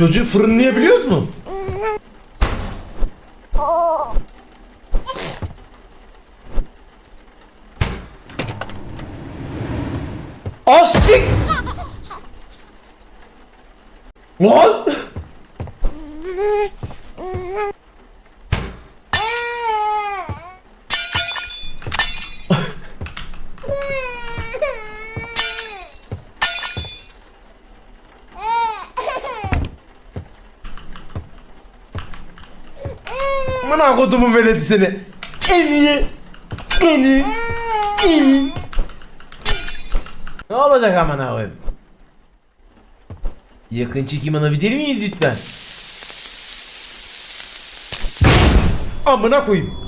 Çocuğu fırınlayabiliyoruz mu? Asik! Lan! Amına kodumun veledi seni. Eni. Eni. Eni. Ne olacak amına koyayım? Yakın çekim alabilir miyiz lütfen? Amına koyayım.